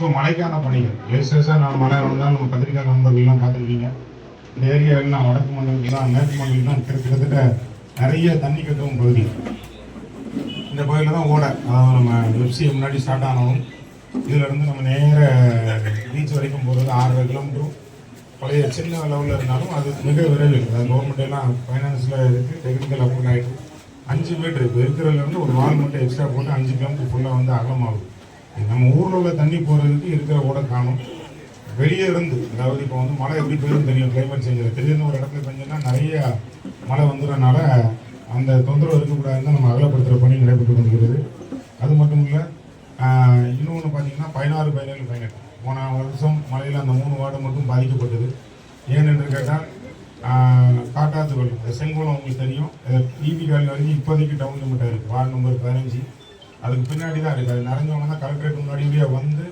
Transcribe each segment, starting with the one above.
இப்போ மழைக்கான பணிகள். லேசஸாக நான் மழை வந்தால் நம்ம பத்திரிக்கை நண்பர்கள்லாம் பார்த்துருக்கீங்க இந்த ஏரியாவெல்லாம் வடக்கு மண்டலத்துலாம் மேற்கு மண்டலத்துலாம் தான் கிட்டத்தட்ட நிறைய தண்ணி கட்டும் பகுதி. இந்த பகுதியில் தான் ஓடை. அதாவது நம்ம வெப்சியை முன்னாடி ஸ்டார்ட் ஆனாலும் இதுல இருந்து நம்ம நேர பீச் வரைக்கும் போகிறது ஆறரை கிலோமீட்டரும் பழைய சின்ன லெவலில் இருந்தாலும் அது மிக விரைவில் அது கவர்மெண்ட் எல்லாம் ஃபைனான்ஸில் இருக்குது டெக்னிக்கல் அப்ரூவ் ஆகிட்டு அஞ்சு மீட்டர் இப்போ இருக்கிறதுல இருந்து ஒரு வால் மட்டும் எக்ஸ்ட்ரா போட்டு அஞ்சு கிலோமீட்டர் ஃபுல்லாக வந்து அகலமாகும். நம்ம ஊரில் உள்ள தண்ணி போகிறதுக்கு இருக்கிற ஓட காணும். வெளியே இருந்து அதாவது இப்போ வந்து மழை எப்படி பெய்யும் தெரியும் கிளைமேட் சேஞ்சில் திடீர்னு ஒரு இடத்துல பெஞ்சோன்னா நிறைய மழை வந்துடுறனால அந்த தொந்தரவு இருக்கக்கூடாதுன்னு நம்ம அகலப்படுத்துகிற பணி நடைபெற்று கொண்டிருக்கிறது. அது மட்டும் இல்லை இன்னொன்று பார்த்தீங்கன்னா பதினாறு பதினேழு பதினெட்டு. போன வருஷம் மழையில் அந்த மூணு வார்டு மட்டும் பாதிக்கப்பட்டது. ஏனென்று கேட்டால் காட்டாத்து வெள்ளம் செங்குளம் செங்கோலம் உங்களுக்கு தெரியும். டிவி கால் வரைக்கும் இப்போதைக்கு டவுன் லிமிட்டாக இருக்குது வார்டு நம்பர் பதினஞ்சு. அதுக்கு பின்னாடி தான் இருக்குது அது நிறைஞ்சவங்க தான் கலெக்டரேட் முன்னாடியே வந்து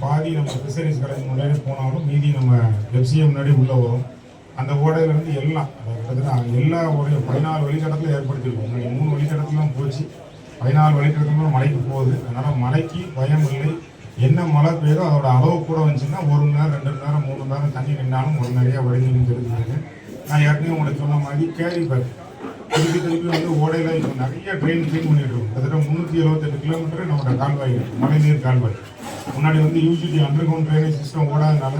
பாதி நம்ம ஃபிஷரிஸ் கடைக்கு முன்னாடி போனாலும் மீதி நம்ம எஃப்சிஎம் முன்னாடி உள்ளே வரும். அந்த ஓடையிலேருந்து எல்லாம் கிட்டத்தட்ட எல்லா ஓடையும் பதினாலு வழித்தடத்தில் ஏற்படுத்தியிருக்கோம் முன்னாடி மூணு வழித்தடத்துலாம் போச்சு. பதினாலு வழித்தடத்துல மழைக்கு போகுது. அதனால் மழைக்கு பயம் இல்லை. என்ன மழை பெய்யுதோ அதோட அளவு கூட வந்துச்சுன்னா ஒரு மணி நேரம் ரெண்டு மணி நேரம் மூணு மணி நேரம் தண்ணி நின்னாலும் ஒரு நிறைய வடிநீர் தெரிஞ்சுருக்கு நான் ஏற்கனவே உங்களுக்கு சொன்ன மாதிரி கேரி பேக். திருப்பி திருப்பி வந்து ஓடையில் இப்போ நிறைய ட்ரெயின் க்ளீன் பண்ணிட்டு இருக்கோம் கிட்டத்தட்ட முந்நூற்றி எழுபத்தெட்டு கிலோமீட்டர் நம்மளோட கால்வாய் மழைநீர் கால்வாய். முன்னாடி வந்து UGD under ground drainage system ஓடாதனால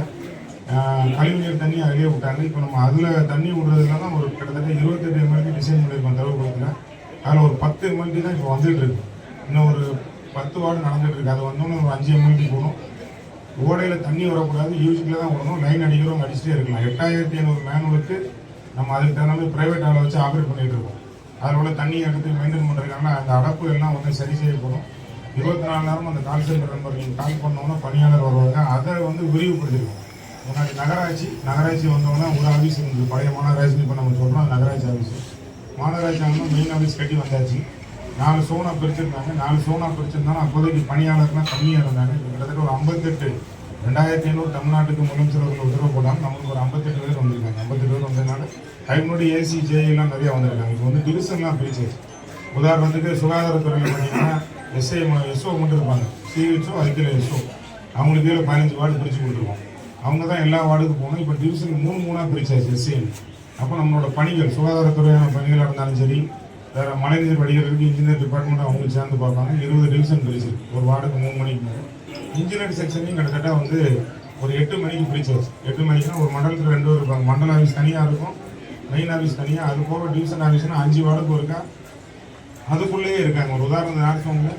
கழிவுநீர் தண்ணி அதிலே விட்டாங்க. இப்போ நம்ம அதில் தண்ணி விடுறதுல தான் ஒரு கிட்டத்தட்ட இருபத்தெட்டு எம்எல்டி டிசைன் பண்ணியிருக்கோம் தரவுபுரத்தில் அதில் ஒரு பத்து எம்எல்டி தான் இப்போ வந்துட்டு இருக்கு. இன்னும் ஒரு பத்து வார்டு நடந்துட்டு இருக்கு. அது வந்தோன்னு ஒரு அஞ்சு எம்எல்டி போகணும் ஓடையில் தண்ணி வரக்கூடாது. யூஜிக்கில் தான் விடணும். லைன் அடிக்கிறவங்க அடிச்சுட்டே இருக்கலாம். எட்டாயிரத்தி ஐநூறு மேனுவலுக்கு நம்ம அதுக்கு தகுந்த மாதிரி ப்ரைவேட் ஆளை வச்சு ஆப்ரேட் பண்ணிகிட்டு இருக்கோம். அதில் உள்ள தண்ணி எடுத்து மெயின்டைன் பண்ணுறதுனால அந்த அடப்பு எல்லாம் வந்து சரி செய்யப்படும் இருபத்தி நாலு நேரம் அந்த கால் சென்டர் நம்பர் நீங்கள் கால் பண்ணோன்னா பணியாளர் வருவாங்க. அதை வந்து விரிவுபடுத்திருக்கோம் முன்னாடி நகராட்சி நகராட்சி வந்தோன்னா ஒரு ஆஃபீஸ் இருந்தது. பழைய மாநகராட்சி இப்போ நம்ம சொல்கிறோம் நகராட்சி ஆஃபீஸ் மாநகராட்சி ஆகணும் மெயின் ஆஃபீஸ் கட்டி வந்தாச்சு. நாலு சோனா பிரிச்சிருந்தாங்க. நாலு சோனா பிரிச்சிருந்தாலும் அப்போதைக்கு பணியாளர்லாம் கம்மியாக இருந்தாங்க. கிட்டத்தட்ட ஒரு ஐம்பத்தெட்டு ரெண்டாயிரத்தி ஐநூறு தமிழ்நாட்டுக்கு முதலமைச்சர் அவர்கள் உத்தரவு போட்டாங்க. நமக்கு ஒரு ஐம்பத்தெட்டு பேர் வந்திருக்காங்க. ஐம்பத்தெட்டு பேர் வந்ததுனால ஐநூறு ஏசி ஜேஇலாம் நிறையா வந்திருக்காங்க. இப்போ வந்து டிவிஷன்லாம் பிரிச்சு உதாரணத்துக்கு சுகாதாரத்துறையில் பார்த்தீங்கன்னா எஸ்ஐ எஸ்ஓ மட்டும் இருப்பாங்க. சிஹெச்ஓ அதுக்கு எஸ்ஓ அவங்களுக்கு கீழே பதினஞ்சு வார்டு பிரித்து கொடுத்துருவோம் அவங்க தான் எல்லா வார்டுக்கும் போகணும். இப்போ டிவிஷன் மூணு மூணாக பிரிச்சாச்சு எஸ்ஐ அப்போ நம்மளோட பணிகள் சுகாதாரத்துறையான பணிகளாக இருந்தாலும் சரி வேறு மழைநீர் வடிகிறதுக்கு இன்ஜினியர் டிபார்ட்மெண்ட் அவங்க சேர்ந்து பார்ப்பாங்க. இருபது டிவிஷன் பிரிச்சு ஒரு வார்டுக்கு மூணு மணிக்கு மேலே. இன்ஜினியர் செக்ஷனையும் கிட்டத்தட்ட வந்து ஒரு எட்டு மணிக்கு பிரிச்சாச்சு எட்டு மணிக்குனா ஒரு மண்டலத்தில் ரெண்டு பேர் இருப்பாங்க. மண்டல ஆஃபீஸ் தனியாக இருக்கும். மெயின் ஆஃபீஸ் தனியாக அது போக டிவிஷன் ஆஃபீஸ்னா அஞ்சு வார்டுக்கு இருக்கா அதுக்குள்ளேயே இருக்காங்க. ஒரு உதாரணம் நார்த்தவங்க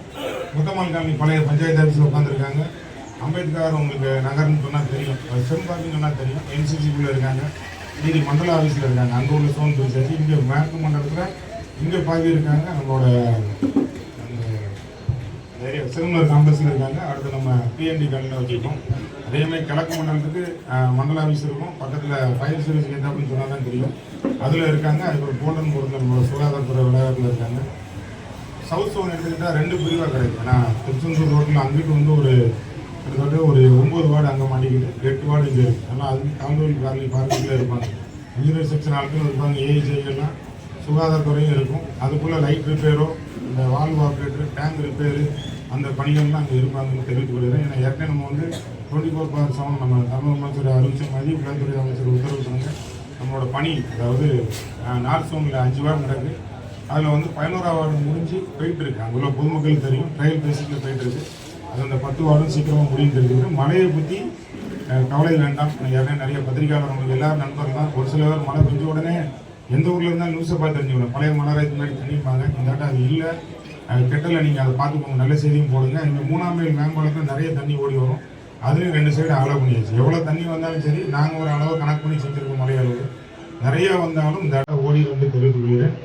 முத்தமால் காலனி பழைய பஞ்சாயத்து ஆஃபீஸில் உட்காந்துருக்காங்க அம்பேத்கர் உங்களுக்கு நகர்னு சொன்னால் தெரியும். செம்பாக்கின்னு சொன்னால் தெரியும். என்சிசிக்குள்ளே இருக்காங்க. மீதி மண்டல ஆஃபீஸில் இருக்காங்க. அங்கே உள்ள சோன் பிரிச்சாச்சு இங்கே மேற்கு மண்டலத்தில் இங்கே பாதி இருக்காங்க நம்மளோட அந்த நிறைய சிறுமர் காம்பஸில் இருக்காங்க. அடுத்து நம்ம பிஎன்டி காலில் வச்சுருக்கோம். அதே மாதிரி கிழக்கு மண்டலத்துக்கு மண்டல ஆஃபீஸ் இருக்கும். பக்கத்தில் ஃபயர் சர்வீஸ் கேட்டாப்னு சொன்னால் தான் தெரியும். அதில் இருக்காங்க. அதுக்கு கோல்டன் பொருள் நம்மளோட சுகாதாரத்துறை விளையாட்டில் இருக்காங்க. சவுத் சோன் எடுத்துக்கிட்டால் ரெண்டு பிரிவாக கிடைக்கும். ஏன்னா திருச்செந்தூர் ரோட்டில் அங்கிட்டு வந்து ஒரு கிட்டத்தட்ட ஒரு ஒம்பது வார்டு அங்கே மாட்டிக்கிட்டு எட்டு வார்டு இங்கே இருக்குது ஆனால் அது தாண்டூர் காலனி பார்க்கில் இருப்பாங்க. இன்ஜினியர் செக்ஷன் ஆளுக்கும் இருப்பாங்க. ஏஐஜேகள்லாம் சுகாதாரத்துறையும் இருக்கும். அதுக்குள்ளே லைட் ரிப்பேரோ இந்த வால்வ் ஆப்ரேட்டர் டேங்க் ரிப்பேரு அந்த பணிகள்லாம் அங்கே இருப்பாங்கன்னு தெரிவித்துக் கொள்கிறேன் ஏன்னா ஏற்கனவே நம்ம வந்து டுவெண்ட்டி ஃபோர் பார் செவன் நம்ம தமிழ் அமைச்சர் அறிவிச்ச மாதிரி உள்துறை அமைச்சர் உத்தரவு சொன்னாங்க. நம்மளோட பணி அதாவது நார்த் சோனில் அஞ்சு வாரம் நடக்குது அதில் வந்து பதினோராம் வார்டு முடிஞ்சு போயிட்டு இருக்கு. அங்கே உள்ள பொதுமக்களுக்கு தெரியும். ட்ரையல் பேசிக்கில் போயிட்டு இருக்கு. அது அந்த பத்து வார்டும் சீக்கிரமாக முடியும் தெரிஞ்சுக்கிட்டு மழையை பற்றி கவலை வேண்டாம். ஏன்னா நிறைய பத்திரிகையாளர் நம்மளுக்கு எல்லாரும் நண்பர்கள் தான். ஒரு சில பேர் மழை பெஞ்ச உடனே எந்த ஊர்ல இருந்தாலும் நியூஸை பார்த்து தெரிஞ்சுக்கணும். பழைய மலராய்க்கு முன்னாடி தண்ணிப்பாங்க இந்த அது இல்லை. கெட்டல நீங்கள் அதை பார்த்துக்கோங்க. நல்ல செய்தியும் போடுங்க. இந்த மூணாம் மேல் மேம்பாலத்தில் நிறைய தண்ணி ஓடி வரும். அதுலேயும் ரெண்டு சைடு அளவு பண்ணியாச்சு. எவ்வளோ தண்ணி வந்தாலும் சரி நாங்கள் ஒரு அளவு கணக்கு பண்ணி செஞ்சுருக்கோம் மலையளவு நிறையா நிறைய வந்தாலும் இந்த இடம் ஓடி வந்து தெரிவித்துக் கொள்கிறேன்.